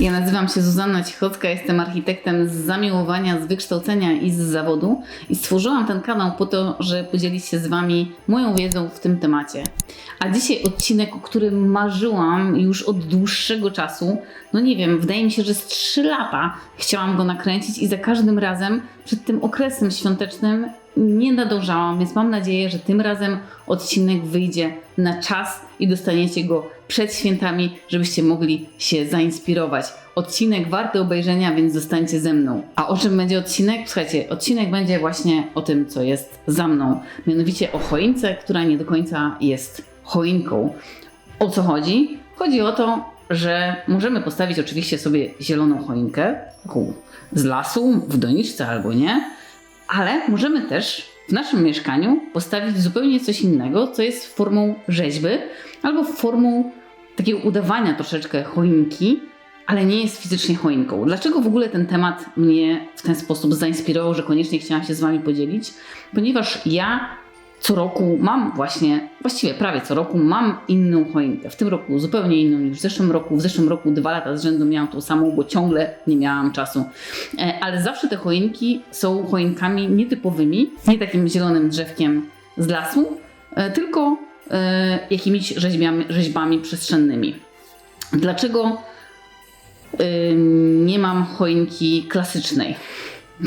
Ja nazywam się Zuzanna Cichocka, jestem architektem z zamiłowania, z wykształcenia i z zawodu i stworzyłam ten kanał po to, żeby podzielić się z Wami moją wiedzą w tym temacie. A dzisiaj odcinek, o którym marzyłam już od dłuższego czasu, no nie wiem, wydaje mi się, że z 3 lata chciałam go nakręcić i za każdym razem przed tym okresem świątecznym nie nadążałam, więc mam nadzieję, że tym razem odcinek wyjdzie na czas i dostaniecie go przed świętami, żebyście mogli się zainspirować. Odcinek warty obejrzenia, więc zostańcie ze mną. A o czym będzie odcinek? Słuchajcie, odcinek będzie właśnie o tym, co jest za mną. Mianowicie o choince, która nie do końca jest choinką. O co chodzi? Chodzi o to, że możemy postawić oczywiście sobie zieloną choinkę, z lasu, w doniczce albo nie, ale możemy też w naszym mieszkaniu postawić zupełnie coś innego, co jest formą rzeźby albo formą takiego udawania troszeczkę choinki, ale nie jest fizycznie choinką. Dlaczego w ogóle ten temat mnie w ten sposób zainspirował, że koniecznie chciałam się z Wami podzielić? Ponieważ ja co roku mam właśnie, właściwie prawie co roku mam inną choinkę. W tym roku zupełnie inną niż w zeszłym roku. W zeszłym roku dwa lata z rzędu miałam tą samą, bo ciągle nie miałam czasu. E, Ale zawsze te choinki są choinkami nietypowymi, nie takim zielonym drzewkiem z lasu, e, tylko e, jakimiś rzeźbami, rzeźbami przestrzennymi. Dlaczego nie mam choinki klasycznej?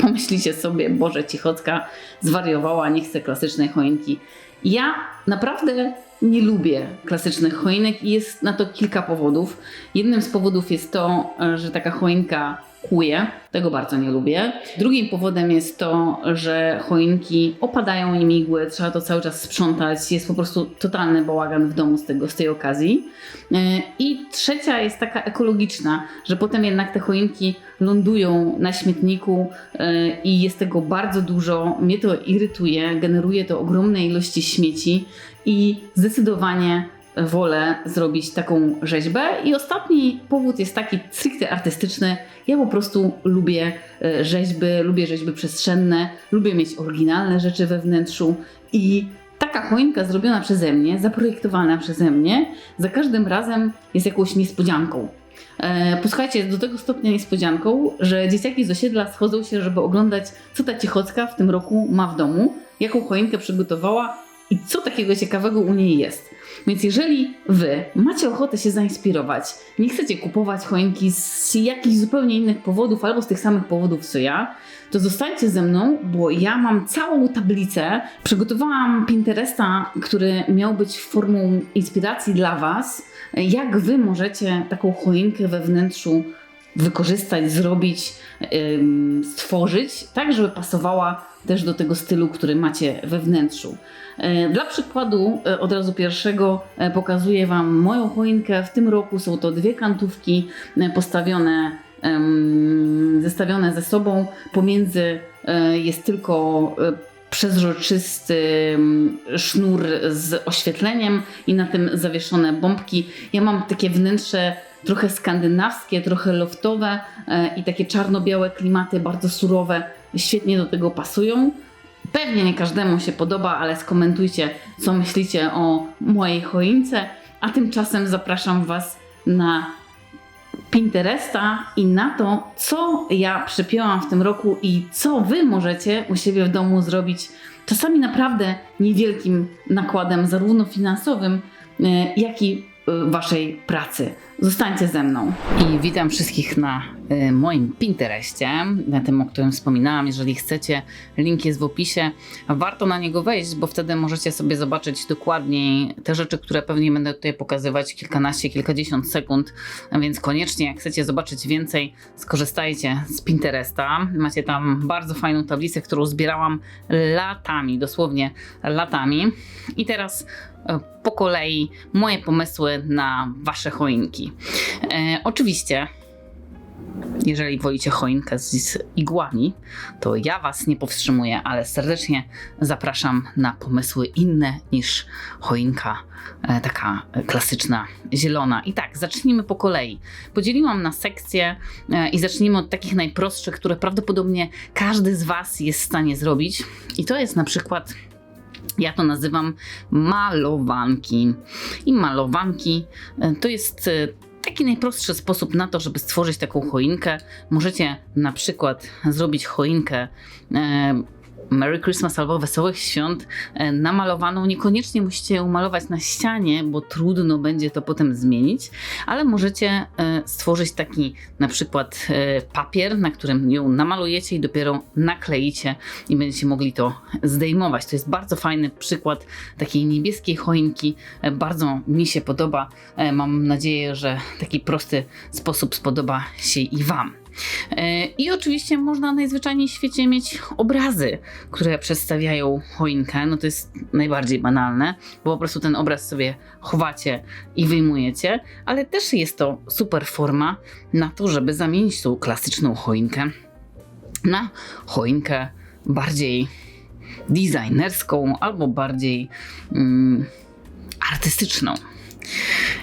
Pomyślicie sobie, Boże, Cichocka zwariowała, nie chce klasycznej choinki. Ja naprawdę nie lubię klasycznych choinek i jest na to kilka powodów. Jednym z powodów jest to, że taka choinka kłuje, tego bardzo nie lubię. Drugim powodem jest to, że choinki opadają im igły, trzeba to cały czas sprzątać, jest po prostu totalny bałagan w domu z, tego, z tej okazji. Yy, I trzecia jest taka ekologiczna, że potem jednak te choinki lądują na śmietniku yy, i jest tego bardzo dużo. Mnie to irytuje, generuje to ogromne ilości śmieci i zdecydowanie wolę zrobić taką rzeźbę. I ostatni powód jest taki stricte artystyczny. Ja po prostu lubię e, rzeźby, lubię rzeźby przestrzenne, lubię mieć oryginalne rzeczy we wnętrzu i taka choinka zrobiona przeze mnie, zaprojektowana przeze mnie, za każdym razem jest jakąś niespodzianką. E, Posłuchajcie, do tego stopnia niespodzianką, że dzieciaki z osiedla schodzą się, żeby oglądać, co ta Cichocka w tym roku ma w domu, jaką choinkę przygotowała i co takiego ciekawego u niej jest. Więc jeżeli wy macie ochotę się zainspirować, nie chcecie kupować choinki z jakichś zupełnie innych powodów albo z tych samych powodów co ja, to zostańcie ze mną, bo ja mam całą tablicę. Przygotowałam Pinteresta, który miał być formą inspiracji dla was, jak wy możecie taką choinkę we wnętrzu wykorzystać, zrobić, stworzyć, tak żeby pasowała też do tego stylu, który macie we wnętrzu. E, Dla przykładu, e, od razu pierwszego e, pokazuję Wam moją choinkę. W tym roku są to dwie kantówki postawione, zestawione ze sobą. Pomiędzy jest tylko przezroczysty sznur z oświetleniem i na tym zawieszone bombki. Ja mam takie wnętrze trochę skandynawskie, trochę loftowe e, i takie czarno-białe klimaty, bardzo surowe, świetnie do tego pasują. Pewnie nie każdemu się podoba, ale skomentujcie, co myślicie o mojej choince. A tymczasem zapraszam Was na Pinteresta i na to, co ja przypięłam w tym roku i co Wy możecie u siebie w domu zrobić. Czasami naprawdę niewielkim nakładem, zarówno finansowym, e, jak i e, Waszej pracy. Zostańcie ze mną. I witam wszystkich na e, moim Pinterestie, na tym, o którym wspominałam. Jeżeli chcecie, link jest w opisie. Warto na niego wejść, bo wtedy możecie sobie zobaczyć dokładniej te rzeczy, które pewnie będę tutaj pokazywać kilkanaście, kilkadziesiąt sekund. Więc koniecznie, jak chcecie zobaczyć więcej, skorzystajcie z Pinteresta. Macie tam bardzo fajną tablicę, którą zbierałam latami, dosłownie latami. I teraz e, po kolei moje pomysły na wasze choinki. E, oczywiście, jeżeli wolicie choinkę z, igłami, to ja was nie powstrzymuję, ale serdecznie zapraszam na pomysły inne niż choinka e, taka klasyczna, zielona. I tak, zacznijmy po kolei. Podzieliłam na sekcje e, i zacznijmy od takich najprostszych, które prawdopodobnie każdy z was jest w stanie zrobić. I to jest na przykład ja to nazywam malowanki. I malowanki e, to jest e, taki najprostszy sposób na to, żeby stworzyć taką choinkę. Możecie na przykład zrobić choinkę. E, Merry Christmas albo Wesołych Świąt e, namalowaną. Niekoniecznie musicie ją malować na ścianie, bo trudno będzie to potem zmienić, ale możecie e, stworzyć taki na przykład e, papier, na którym ją namalujecie i dopiero nakleicie i będziecie mogli to zdejmować. To jest bardzo fajny przykład takiej niebieskiej choinki. Bardzo mi się podoba. Mam nadzieję, że taki prosty sposób spodoba się i Wam. E, I oczywiście można najzwyczajniej w świecie mieć obrazy, które przedstawiają choinkę. No to jest najbardziej banalne, bo po prostu ten obraz sobie chowacie i wyjmujecie, ale też jest to super forma na to, żeby zamienić tą klasyczną choinkę na choinkę bardziej designerską albo bardziej mm, artystyczną.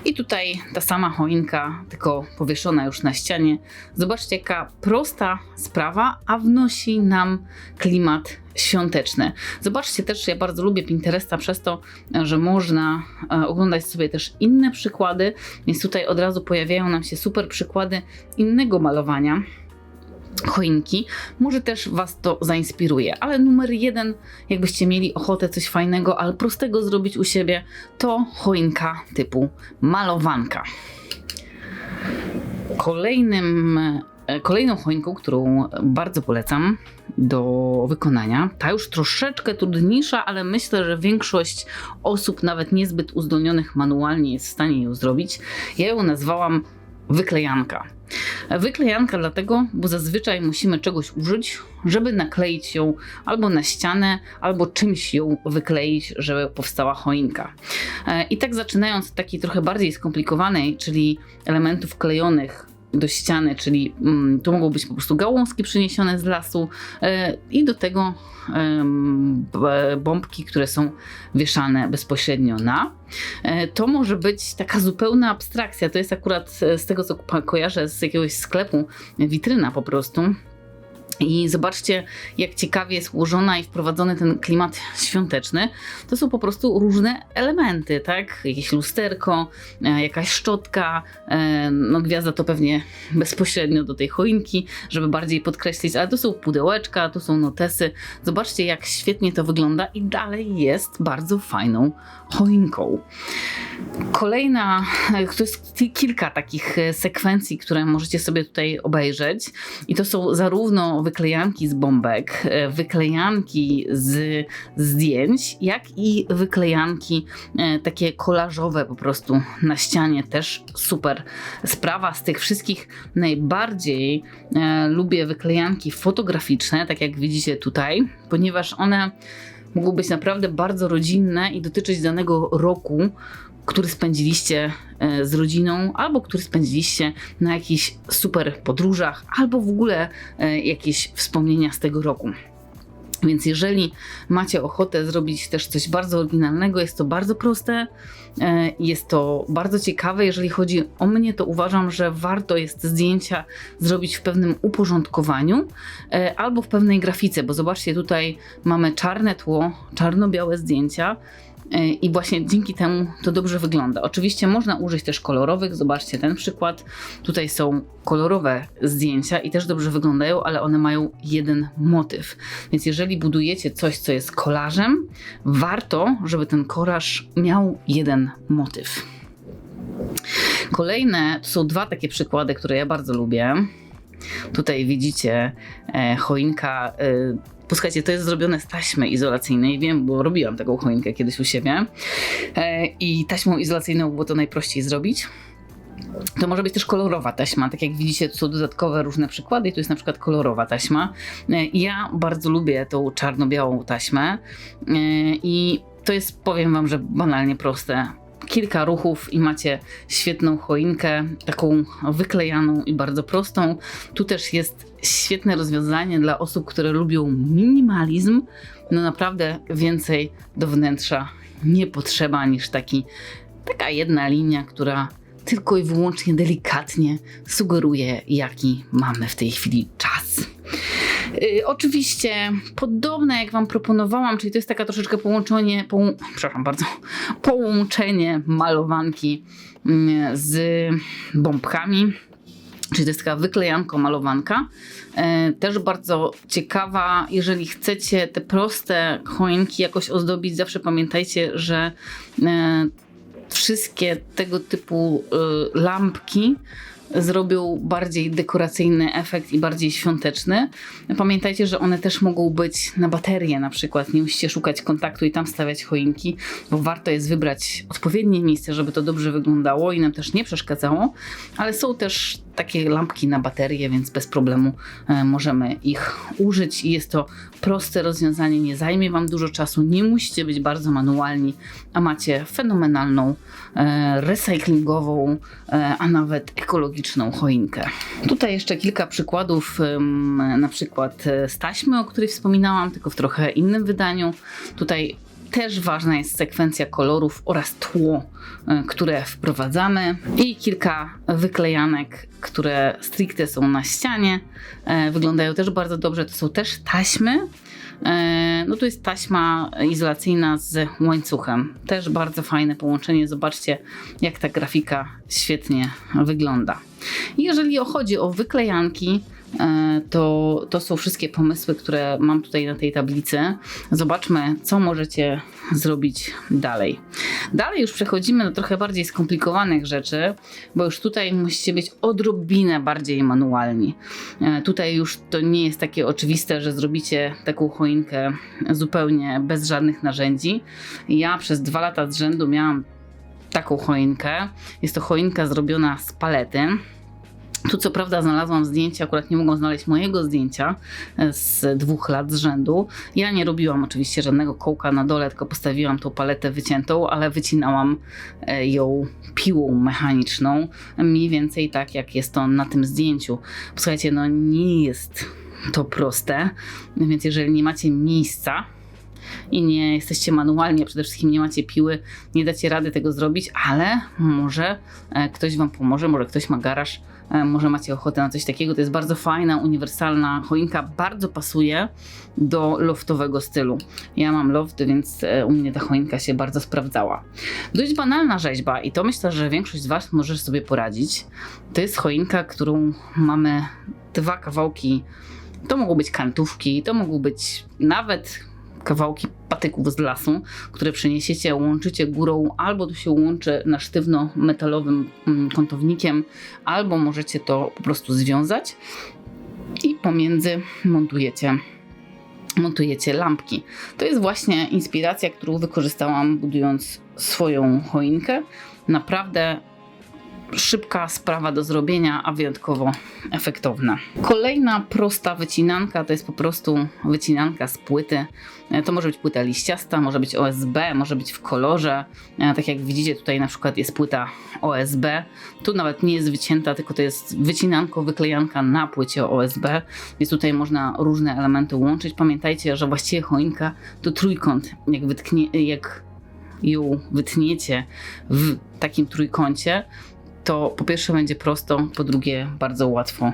I tutaj ta sama choinka, tylko powieszona już na ścianie. Zobaczcie, jaka prosta sprawa, a wnosi nam klimat świąteczny. Zobaczcie też, ja bardzo lubię Pinteresta przez to, że można e, oglądać sobie też inne przykłady, więc tutaj od razu pojawiają nam się super przykłady innego malowania choinki. Może też Was to zainspiruje, ale numer jeden, jakbyście mieli ochotę coś fajnego, ale prostego zrobić u siebie, to choinka typu malowanka. Kolejnym, e, kolejną choinką, którą bardzo polecam do wykonania, ta już troszeczkę trudniejsza, ale myślę, że większość osób, nawet niezbyt uzdolnionych manualnie, jest w stanie ją zrobić. Ja ją nazwałam wyklejanka. Wyklejanka dlatego, bo zazwyczaj musimy czegoś użyć, żeby nakleić ją albo na ścianę, albo czymś ją wykleić, żeby powstała choinka. E, I tak zaczynając od takiej trochę bardziej skomplikowanej, czyli elementów klejonych do ściany, czyli mm, to mogą być po prostu gałązki przyniesione z lasu e, i do tego bombki, które są wieszane bezpośrednio na. E, to może być taka zupełna abstrakcja. To jest akurat e, z tego, co kojarzę z jakiegoś sklepu, witryna po prostu i zobaczcie, jak ciekawie jest ułożona i wprowadzony ten klimat świąteczny. To są po prostu różne elementy, tak? Jakieś lusterko, e, jakaś szczotka, e, no gwiazda to pewnie bezpośrednio do tej choinki, żeby bardziej podkreślić, ale to są pudełeczka, to są notesy. Zobaczcie, jak świetnie to wygląda i dalej jest bardzo fajną choinką. Kolejna, e, to jest kilka takich sekwencji, które możecie sobie tutaj obejrzeć i to są zarówno wyklejanki z bombek, e, wyklejanki z zdjęć, jak i wyklejanki e, takie kolażowe po prostu na ścianie. Też super sprawa. Z tych wszystkich najbardziej e, lubię wyklejanki fotograficzne, tak jak widzicie tutaj, ponieważ one mogą być naprawdę bardzo rodzinne i dotyczyć danego roku, który spędziliście e, z rodziną, albo który spędziliście na jakichś super podróżach, albo w ogóle e, jakieś wspomnienia z tego roku. Więc jeżeli macie ochotę zrobić też coś bardzo oryginalnego, jest to bardzo proste, e, jest to bardzo ciekawe. Jeżeli chodzi o mnie, to uważam, że warto jest zdjęcia zrobić w pewnym uporządkowaniu albo w pewnej grafice, bo zobaczcie, tutaj mamy czarne tło, czarno-białe zdjęcia i właśnie dzięki temu to dobrze wygląda. Oczywiście można użyć też kolorowych, zobaczcie ten przykład. Tutaj są kolorowe zdjęcia i też dobrze wyglądają, ale one mają jeden motyw. Więc jeżeli budujecie coś, co jest kolażem, warto, żeby ten kolaż miał jeden motyw. Kolejne to są dwa takie przykłady, które ja bardzo lubię. Tutaj widzicie e, choinka. E, Posłuchajcie, to jest zrobione z taśmy izolacyjnej. Wiem, bo robiłam taką choinkę kiedyś u siebie. E, I taśmą izolacyjną było to najprościej zrobić. To może być też kolorowa taśma. Tak jak widzicie, tu są dodatkowe różne przykłady. Tu jest na przykład kolorowa taśma. Ja bardzo lubię tą czarno-białą taśmę. I to jest, powiem Wam, że banalnie proste kilka ruchów i macie świetną choinkę, taką wyklejaną i bardzo prostą. Tu też jest świetne rozwiązanie dla osób, które lubią minimalizm. No naprawdę więcej do wnętrza nie potrzeba niż taki, taka jedna linia, która tylko i wyłącznie delikatnie sugeruje, jaki mamy w tej chwili czas. Y, oczywiście podobne jak Wam proponowałam, czyli to jest taka troszeczkę połączenie, połą, przepraszam bardzo, połączenie malowanki mm, z bombkami. Czyli to jest taka wyklejanko malowanka. E, też bardzo ciekawa, jeżeli chcecie te proste choinki jakoś ozdobić, zawsze pamiętajcie, że e, wszystkie tego typu e, lampki zrobią bardziej dekoracyjny efekt i bardziej świąteczny. Pamiętajcie, że one też mogą być na baterie na przykład. Nie musicie szukać kontaktu i tam stawiać choinki, bo warto jest wybrać odpowiednie miejsce, żeby to dobrze wyglądało i nam też nie przeszkadzało. Ale są też takie lampki na baterie, więc bez problemu e, możemy ich użyć i jest to proste rozwiązanie, nie zajmie Wam dużo czasu, nie musicie być bardzo manualni, a macie fenomenalną, e, recyklingową, e, a nawet ekologiczną choinkę. Tutaj jeszcze kilka przykładów, na przykład z taśmy, o której wspominałam, tylko w trochę innym wydaniu. Tutaj też ważna jest sekwencja kolorów oraz tło, e, które wprowadzamy i kilka wyklejanek, które stricte są na ścianie. E, wyglądają też bardzo dobrze. To są też taśmy. E, no tu jest taśma izolacyjna z łańcuchem. Też bardzo fajne połączenie. Zobaczcie, jak ta grafika świetnie wygląda. Jeżeli chodzi o wyklejanki, to, to są wszystkie pomysły, które mam tutaj na tej tablicy. Zobaczmy, co możecie zrobić dalej. Dalej już przechodzimy do trochę bardziej skomplikowanych rzeczy, bo już tutaj musicie być odrobinę bardziej manualni. E, tutaj już to nie jest takie oczywiste, że zrobicie taką choinkę zupełnie bez żadnych narzędzi. Ja przez dwa lata z rzędu miałam taką choinkę. Jest to choinka zrobiona z palety. Tu co prawda znalazłam zdjęcie, akurat nie mogłam znaleźć mojego zdjęcia e, z dwóch lat z rzędu. Ja nie robiłam oczywiście żadnego kołka na dole, tylko postawiłam tą paletę wyciętą, ale wycinałam e, ją piłą mechaniczną, mniej więcej tak jak jest to na tym zdjęciu. Posłuchajcie, no nie jest to proste, więc jeżeli nie macie miejsca, i nie jesteście manualnie, przede wszystkim nie macie piły, nie dacie rady tego zrobić, ale może e, ktoś Wam pomoże, może ktoś ma garaż, może macie ochotę na coś takiego. To jest bardzo fajna, uniwersalna choinka, bardzo pasuje do loftowego stylu. Ja mam loft, więc e, u mnie ta choinka się bardzo sprawdzała. Dość banalna rzeźba i to myślę, że większość z Was może sobie poradzić. To jest choinka, którą mamy dwa kawałki to mogą być kantówki, to mogą być nawet kawałki patyków z lasu, które przeniesiecie, łączycie górą, albo to się łączy na sztywno metalowym mm, kątownikiem, albo możecie to po prostu związać i pomiędzy montujecie montujecie lampki. To jest właśnie inspiracja, którą wykorzystałam budując swoją choinkę. Naprawdę szybka sprawa do zrobienia, a wyjątkowo efektowna. Kolejna prosta wycinanka to jest po prostu wycinanka z płyty. E, to może być płyta liściasta, może być OSB, może być w kolorze. E, tak jak widzicie tutaj na przykład jest płyta OSB. Tu nawet nie jest wycięta, tylko to jest wycinanko, wyklejanka na płycie OSB, więc tutaj można różne elementy łączyć. Pamiętajcie, że właściwie choinka to trójkąt. Jak, wytknie, jak ją wytniecie w takim trójkącie, to po pierwsze będzie prosto, po drugie bardzo łatwo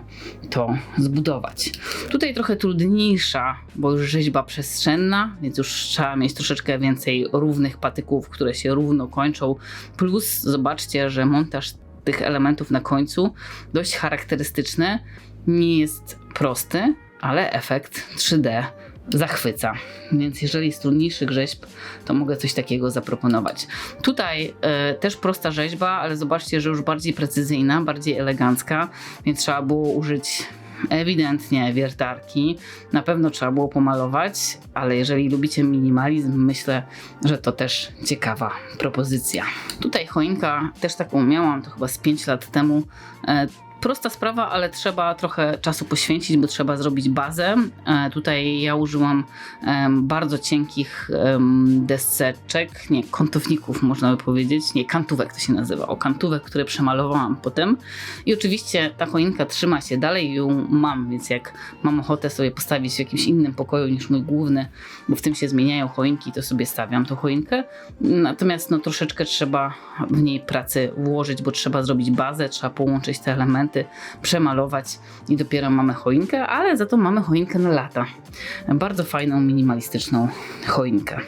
to zbudować. Tutaj trochę trudniejsza, bo już rzeźba przestrzenna, więc już trzeba mieć troszeczkę więcej równych patyków, które się równo kończą. Plus zobaczcie, że montaż tych elementów na końcu dość charakterystyczny, nie jest prosty, ale efekt 3D zachwyca. Więc jeżeli jest trudniejszych rzeźb, to mogę coś takiego zaproponować. Tutaj e, też prosta rzeźba, ale zobaczcie, że już bardziej precyzyjna, bardziej elegancka, więc trzeba było użyć ewidentnie wiertarki. Na pewno trzeba było pomalować, ale jeżeli lubicie minimalizm, myślę, że to też ciekawa propozycja. Tutaj choinka też taką miałam, to chyba z 5 lat temu. E, Prosta sprawa, ale trzeba trochę czasu poświęcić, bo trzeba zrobić bazę. E, tutaj ja użyłam bardzo cienkich deseczek, nie, kątowników można by powiedzieć, nie, kantówek to się nazywa, o kantówek, które przemalowałam potem. I oczywiście ta choinka trzyma się dalej, ją mam, więc jak mam ochotę sobie postawić w jakimś innym pokoju niż mój główny, bo w tym się zmieniają choinki, to sobie stawiam tą choinkę. Natomiast no troszeczkę trzeba w niej pracy włożyć, bo trzeba zrobić bazę, trzeba połączyć te elementy elementy przemalować i dopiero mamy choinkę, ale za to mamy choinkę na lata. Bardzo fajną, minimalistyczną choinkę.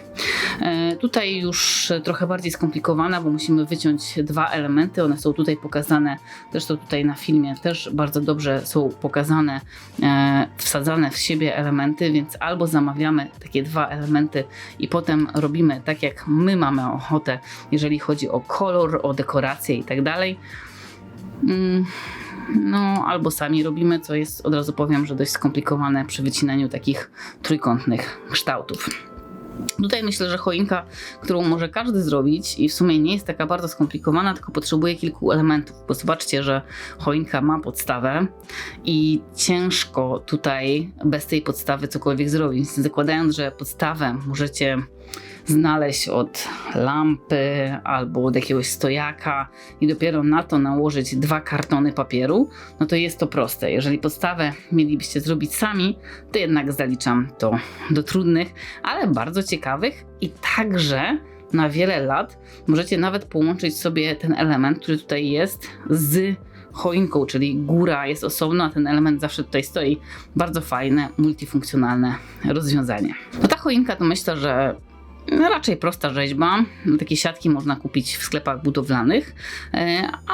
E, Tutaj już trochę bardziej skomplikowana, bo musimy wyciąć dwa elementy. One są tutaj pokazane, zresztą tutaj na filmie też bardzo dobrze są pokazane, e, wsadzane w siebie elementy, więc albo zamawiamy takie dwa elementy i potem robimy tak, jak my mamy ochotę, jeżeli chodzi o kolor, o dekorację i tak dalej. No, albo sami robimy, co jest, od razu powiem, że dość skomplikowane przy wycinaniu takich trójkątnych kształtów. Tutaj myślę, że choinka, którą może każdy zrobić i w sumie nie jest taka bardzo skomplikowana, tylko potrzebuje kilku elementów, bo zobaczcie, że choinka ma podstawę i ciężko tutaj bez tej podstawy cokolwiek zrobić. Zakładając, że podstawę możecie znaleźć od lampy albo od jakiegoś stojaka i dopiero na to nałożyć dwa kartony papieru, no to jest to proste. Jeżeli podstawę mielibyście zrobić sami, to jednak zaliczam to do trudnych, ale bardzo ciekawych i także na wiele lat możecie nawet połączyć sobie ten element, który tutaj jest z choinką, czyli góra jest osobno, a ten element zawsze tutaj stoi. Bardzo fajne, multifunkcjonalne rozwiązanie. No ta choinka to myślę, że raczej prosta rzeźba. Takie siatki można kupić w sklepach budowlanych, e, a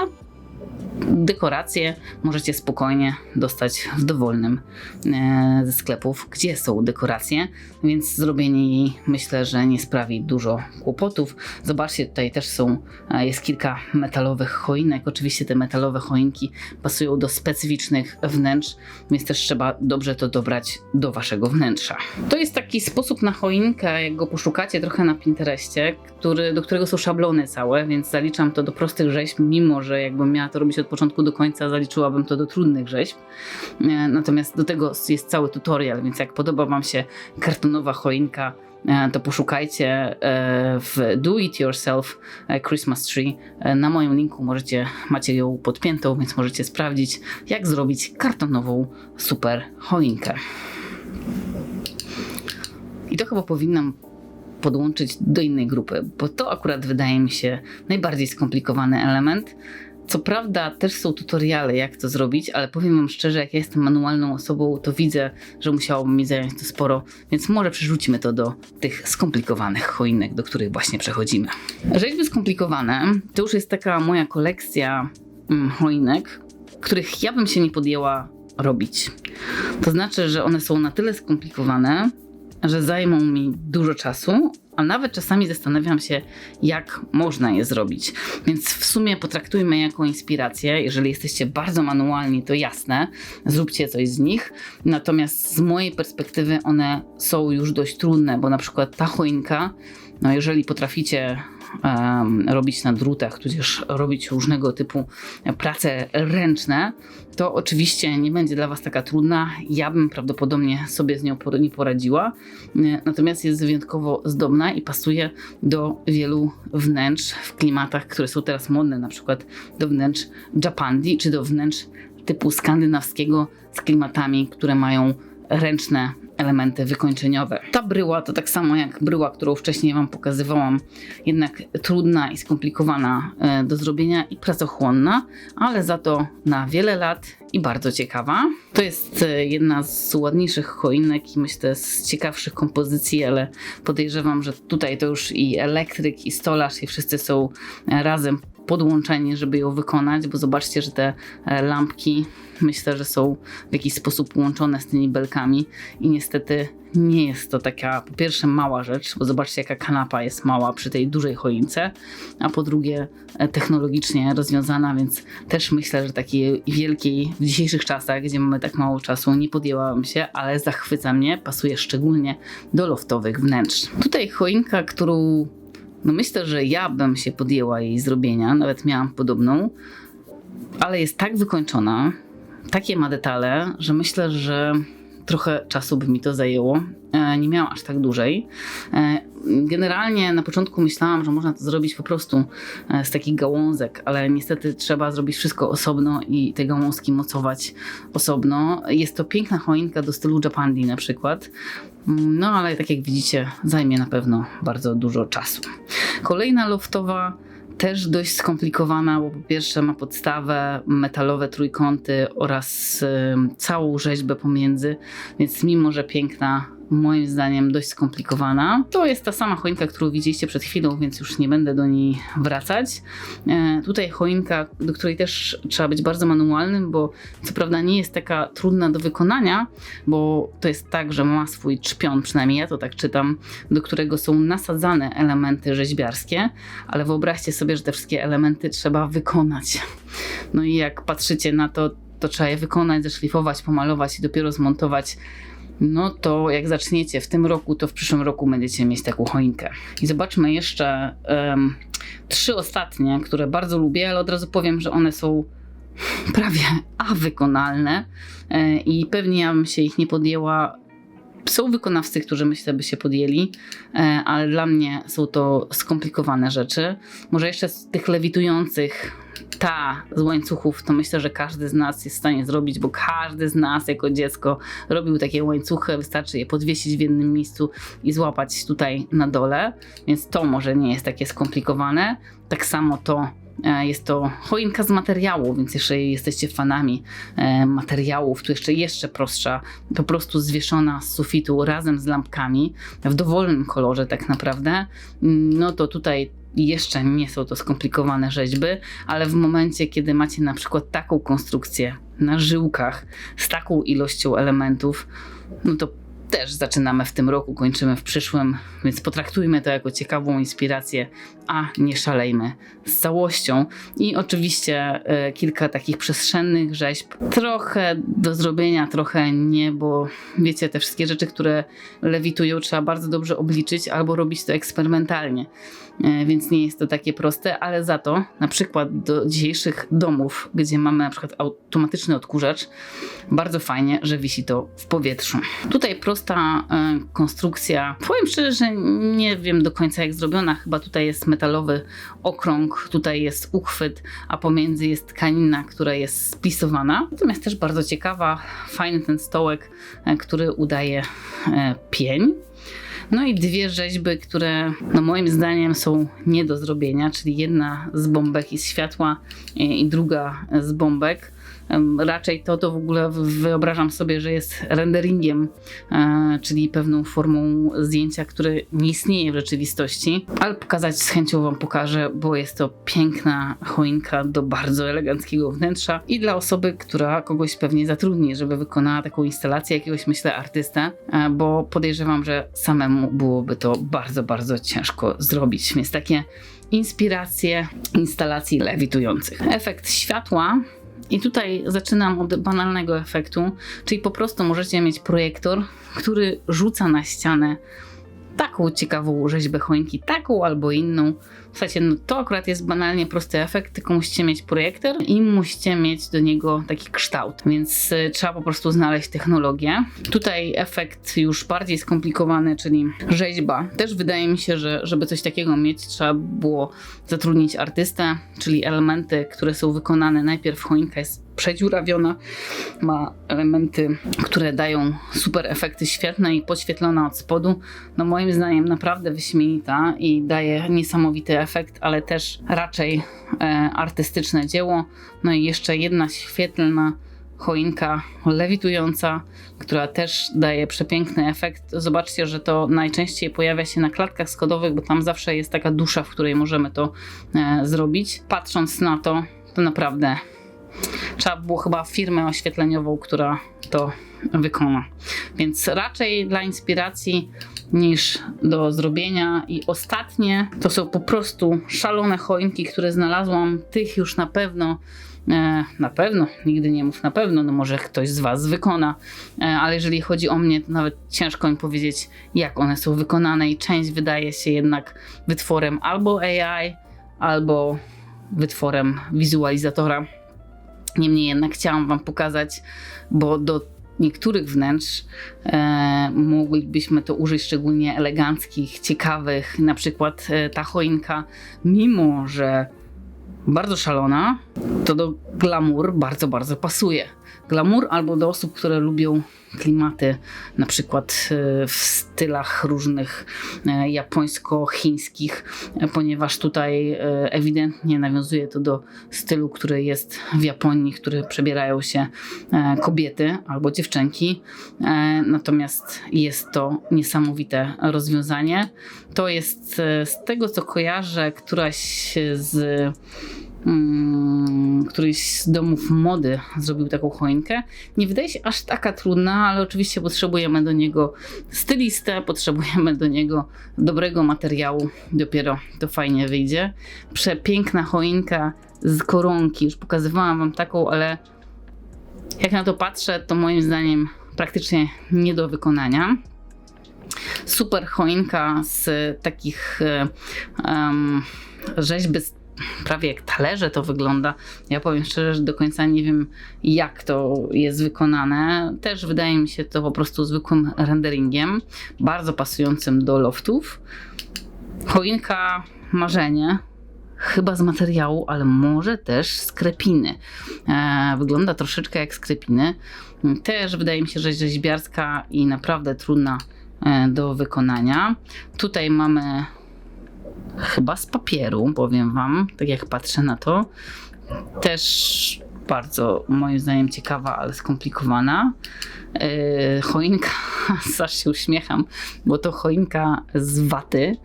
dekoracje możecie spokojnie dostać w dowolnym e, ze sklepów, gdzie są dekoracje, więc zrobienie jej myślę, że nie sprawi dużo kłopotów. Zobaczcie, tutaj też są, e, jest kilka metalowych choinek. Oczywiście te metalowe choinki pasują do specyficznych wnętrz, więc też trzeba dobrze to dobrać do waszego wnętrza. To jest taki sposób na choinkę, jak go poszukacie trochę na Pinterestie, który, do którego są szablony całe, więc zaliczam to do prostych rzeźb, mimo że jakbym miała to robić od początku do końca, zaliczyłabym to do trudnych rzeźb. E, Natomiast do tego jest cały tutorial, więc jak podoba Wam się kartonowa choinka, e, to poszukajcie e, w Do It Yourself Christmas Tree. Na moim linku możecie, macie ją podpiętą, więc możecie sprawdzić, jak zrobić kartonową super choinkę. I to chyba powinnam podłączyć do innej grupy, bo to akurat wydaje mi się najbardziej skomplikowany element. Co prawda też są tutoriale, jak to zrobić, ale powiem wam szczerze, jak ja jestem manualną osobą, to widzę, że musiałoby mi zająć to sporo, więc może przerzucimy to do tych skomplikowanych choinek, do których właśnie przechodzimy. Rzeźby skomplikowane to już jest taka moja kolekcja mm, choinek, których ja bym się nie podjęła robić. To znaczy, że one są na tyle skomplikowane, że zajmą mi dużo czasu, a nawet czasami zastanawiam się, jak można je zrobić. Więc w sumie potraktujmy je jako inspirację. Jeżeli jesteście bardzo manualni, to jasne, zróbcie coś z nich. Natomiast z mojej perspektywy one są już dość trudne, bo na przykład ta choinka, no jeżeli potraficie robić na drutach, tudzież robić różnego typu prace ręczne, to oczywiście nie będzie dla Was taka trudna. Ja bym prawdopodobnie sobie z nią nie poradziła. E, Natomiast jest wyjątkowo zdobna i pasuje do wielu wnętrz w klimatach, które są teraz modne, na przykład do wnętrz Japandi czy do wnętrz typu skandynawskiego z klimatami, które mają ręczne elementy wykończeniowe. Ta bryła to tak samo jak bryła, którą wcześniej Wam pokazywałam, jednak trudna i skomplikowana e, do zrobienia i pracochłonna, ale za to na wiele lat i bardzo ciekawa. To jest e, jedna z ładniejszych choinek i myślę z ciekawszych kompozycji, ale podejrzewam, że tutaj to już i elektryk, i stolarz, i wszyscy są e, razem podłączeni, żeby ją wykonać, bo zobaczcie, że te e, lampki myślę, że są w jakiś sposób łączone z tymi belkami i niestety nie jest to taka po pierwsze mała rzecz, bo zobaczcie jaka kanapa jest mała przy tej dużej choince, a po drugie e, technologicznie rozwiązana, więc też myślę, że takiej wielkiej w dzisiejszych czasach, gdzie mamy tak mało czasu, nie podjęłabym się, ale zachwyca mnie, pasuje szczególnie do loftowych wnętrz. Tutaj choinka, którą no myślę, że ja bym się podjęła jej zrobienia, nawet miałam podobną, ale jest tak wykończona, takie ma detale, że myślę, że trochę czasu by mi to zajęło. E, Nie miałam aż tak dłużej. E, Generalnie na początku myślałam, że można to zrobić po prostu e, z takich gałązek, ale niestety trzeba zrobić wszystko osobno i te gałązki mocować osobno. Jest to piękna choinka do stylu Japandi na przykład. No ale tak jak widzicie, zajmie na pewno bardzo dużo czasu. Kolejna loftowa też dość skomplikowana, bo po pierwsze ma podstawę metalowe trójkąty oraz całą rzeźbę pomiędzy, więc mimo, że piękna, moim zdaniem dość skomplikowana. To jest ta sama choinka, którą widzieliście przed chwilą, więc już nie będę do niej wracać. E, tutaj choinka, do której też trzeba być bardzo manualnym, bo co prawda nie jest taka trudna do wykonania, bo to jest tak, że ma swój czpion, przynajmniej ja to tak czytam, do którego są nasadzane elementy rzeźbiarskie, ale wyobraźcie sobie, że te wszystkie elementy trzeba wykonać. No i jak patrzycie na to, to trzeba je wykonać, zeszlifować, pomalować i dopiero zmontować no to jak zaczniecie w tym roku, to w przyszłym roku będziecie mieć taką choinkę. I zobaczmy jeszcze um, trzy ostatnie, które bardzo lubię, ale od razu powiem, że one są prawie a wykonalne e, i pewnie ja bym się ich nie podjęła. Są wykonawcy, którzy myślę by się podjęli, e, ale dla mnie są to skomplikowane rzeczy. Może jeszcze z tych lewitujących ta z łańcuchów, to myślę, że każdy z nas jest w stanie zrobić, bo każdy z nas jako dziecko robił takie łańcuchy, wystarczy je podwiesić w jednym miejscu i złapać tutaj na dole, więc to może nie jest takie skomplikowane. Tak samo to jest to choinka z materiału, więc jeżeli jesteście fanami e, materiałów, tu jeszcze jeszcze prostsza, po prostu zwieszona z sufitu razem z lampkami w dowolnym kolorze tak naprawdę, no to tutaj jeszcze nie są to skomplikowane rzeźby, ale w momencie, kiedy macie na przykład taką konstrukcję na żyłkach z taką ilością elementów, no to też zaczynamy w tym roku, kończymy w przyszłym, więc potraktujmy to jako ciekawą inspirację, a nie szalejmy z całością. I oczywiście e, kilka takich przestrzennych rzeźb, trochę do zrobienia, trochę nie, bo wiecie, te wszystkie rzeczy, które lewitują, trzeba bardzo dobrze obliczyć albo robić to eksperymentalnie. E, więc nie jest to takie proste, ale za to na przykład do dzisiejszych domów, gdzie mamy na przykład automatyczny odkurzacz, bardzo fajnie, że wisi to w powietrzu. Tutaj prosta e, konstrukcja. Powiem szczerze, że nie wiem do końca jak zrobiona. Chyba tutaj jest metalowy okrąg, tutaj jest uchwyt, a pomiędzy jest tkanina, która jest spisowana. Natomiast też bardzo ciekawa, fajny ten stołek, e, który udaje pień. No i dwie rzeźby, które no moim zdaniem są nie do zrobienia, czyli jedna z bombek i z światła i druga z bombek. Raczej to, to w ogóle wyobrażam sobie, że jest renderingiem, e, czyli pewną formą zdjęcia, które nie istnieje w rzeczywistości, ale pokazać z chęcią Wam pokażę, bo jest to piękna choinka do bardzo eleganckiego wnętrza i dla osoby, która kogoś pewnie zatrudni, żeby wykonała taką instalację jakiegoś, myślę, artystę, e, bo podejrzewam, że samemu byłoby to bardzo, bardzo ciężko zrobić. Więc takie inspiracje instalacji lewitujących. Efekt światła i tutaj zaczynam od banalnego efektu, czyli po prostu możecie mieć projektor, który rzuca na ścianę taką ciekawą rzeźbę choinki, taką albo inną. Sensie, no to akurat jest banalnie prosty efekt, tylko musicie mieć projektor i musicie mieć do niego taki kształt, więc y, trzeba po prostu znaleźć technologię. Tutaj efekt już bardziej skomplikowany, czyli rzeźba. Też wydaje mi się, że żeby coś takiego mieć, trzeba było zatrudnić artystę, czyli elementy, które są wykonane najpierw choinka jest przedziurawiona, ma elementy, które dają super efekty świetne i podświetlona od spodu. No moim zdaniem naprawdę wyśmienita i daje niesamowity efekt, ale też raczej e, artystyczne dzieło. No i jeszcze jedna świetlna choinka lewitująca, która też daje przepiękny efekt. Zobaczcie, że to najczęściej pojawia się na klatkach schodowych, bo tam zawsze jest taka dusza, w której możemy to e, zrobić. Patrząc na to, to naprawdę trzeba było chyba firmę oświetleniową, która to wykona. Więc raczej dla inspiracji niż do zrobienia. I ostatnie to są po prostu szalone choinki, które znalazłam. Tych już na pewno. E, na pewno, nigdy nie mów na pewno, no może ktoś z Was wykona, e, ale jeżeli chodzi o mnie, to nawet ciężko mi powiedzieć, jak one są wykonane, i część wydaje się jednak wytworem albo AI, albo wytworem wizualizatora. Niemniej jednak chciałam Wam pokazać, bo do niektórych wnętrz e, moglibyśmy to użyć szczególnie eleganckich, ciekawych, na przykład e, ta choinka, mimo że bardzo szalona, to do glamour bardzo, bardzo pasuje. Glamour, albo do osób, które lubią klimaty, na przykład e, w stylach różnych e, japońsko-chińskich, ponieważ tutaj e, ewidentnie nawiązuje to do stylu, który jest w Japonii, który przebierają się e, kobiety albo dziewczynki. E, Natomiast jest to niesamowite rozwiązanie. To jest e, z tego, co kojarzę, któraś z mm, któryś z domów mody zrobił taką choinkę. Nie wydaje się aż taka trudna, ale oczywiście potrzebujemy do niego stylistę, potrzebujemy do niego dobrego materiału. Dopiero to fajnie wyjdzie. Przepiękna choinka z koronki. Już pokazywałam wam taką, ale jak na to patrzę, to moim zdaniem praktycznie nie do wykonania. Super choinka z takich em, rzeźby z prawie jak talerze to wygląda. Ja powiem szczerze, że do końca nie wiem, jak to jest wykonane. Też wydaje mi się to po prostu zwykłym renderingiem, bardzo pasującym do loftów. Choinka marzenie. Chyba z materiału, ale może też z krepiny. E, wygląda troszeczkę jak z krepiny. Też wydaje mi się, że rzeźbiarska i naprawdę trudna e, do wykonania. Tutaj mamy chyba z papieru, powiem Wam, tak jak patrzę na to. Też bardzo moim zdaniem ciekawa, ale skomplikowana. Yy, choinka, aż się uśmiecham, bo to choinka z waty,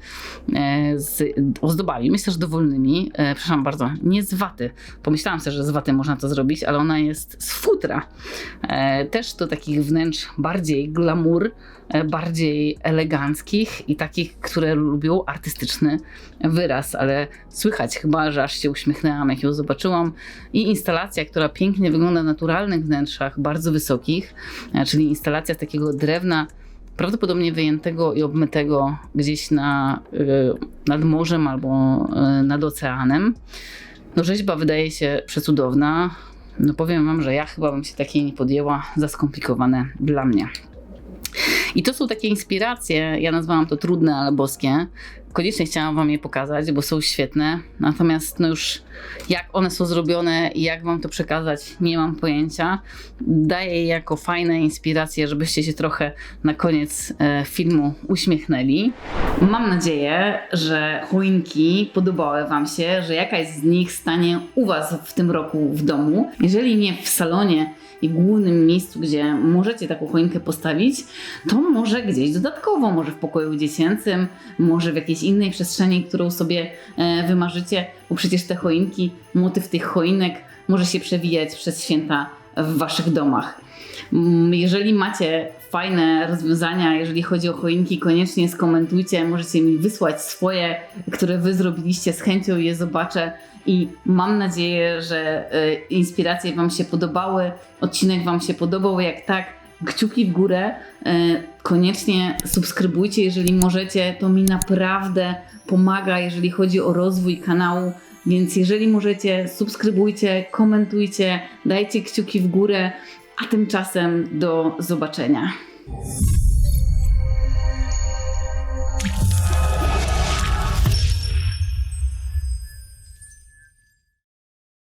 yy, z ozdobami, myślę, że dowolnymi. Yy, przepraszam bardzo, nie z waty. Pomyślałam sobie, że z waty można to zrobić, ale ona jest z futra. Yy, też do takich wnętrz bardziej glamour, yy, bardziej eleganckich i takich, które lubią artystyczny wyraz, ale słychać chyba, że aż się uśmiechnęłam, jak ją zobaczyłam. I instalacja, która pięknie wygląda w naturalnych wnętrzach, bardzo wysokich, e, czyli instalacja takiego drewna, prawdopodobnie wyjętego i obmytego gdzieś na, y, nad morzem albo y, nad oceanem. No rzeźba wydaje się przecudowna. No powiem wam, że ja chyba bym się takiej nie podjęła, za skomplikowane dla mnie. I to są takie inspiracje, ja nazwałam to trudne, ale boskie. Koniecznie chciałam wam je pokazać, bo są świetne. Natomiast no już jak one są zrobione i jak wam to przekazać, nie mam pojęcia. Daję je jako fajne inspiracje, żebyście się trochę na koniec e, filmu uśmiechnęli. Mam nadzieję, że choinki podobały wam się, że jakaś z nich stanie u was w tym roku w domu. Jeżeli nie w salonie, i głównym miejscu, gdzie możecie taką choinkę postawić, to może gdzieś dodatkowo, może w pokoju dziecięcym, może w jakiejś innej przestrzeni, którą sobie e, wymarzycie, bo przecież te choinki, motyw tych choinek może się przewijać przez święta w waszych domach. Jeżeli macie fajne rozwiązania, jeżeli chodzi o choinki, koniecznie skomentujcie, możecie mi wysłać swoje, które wy zrobiliście, z chęcią je zobaczę i mam nadzieję, że e, inspiracje wam się podobały, odcinek wam się podobał, jak tak, kciuki w górę, e, koniecznie subskrybujcie, jeżeli możecie, to mi naprawdę pomaga, jeżeli chodzi o rozwój kanału. Więc jeżeli możecie, subskrybujcie, komentujcie, dajcie kciuki w górę, a tymczasem do zobaczenia.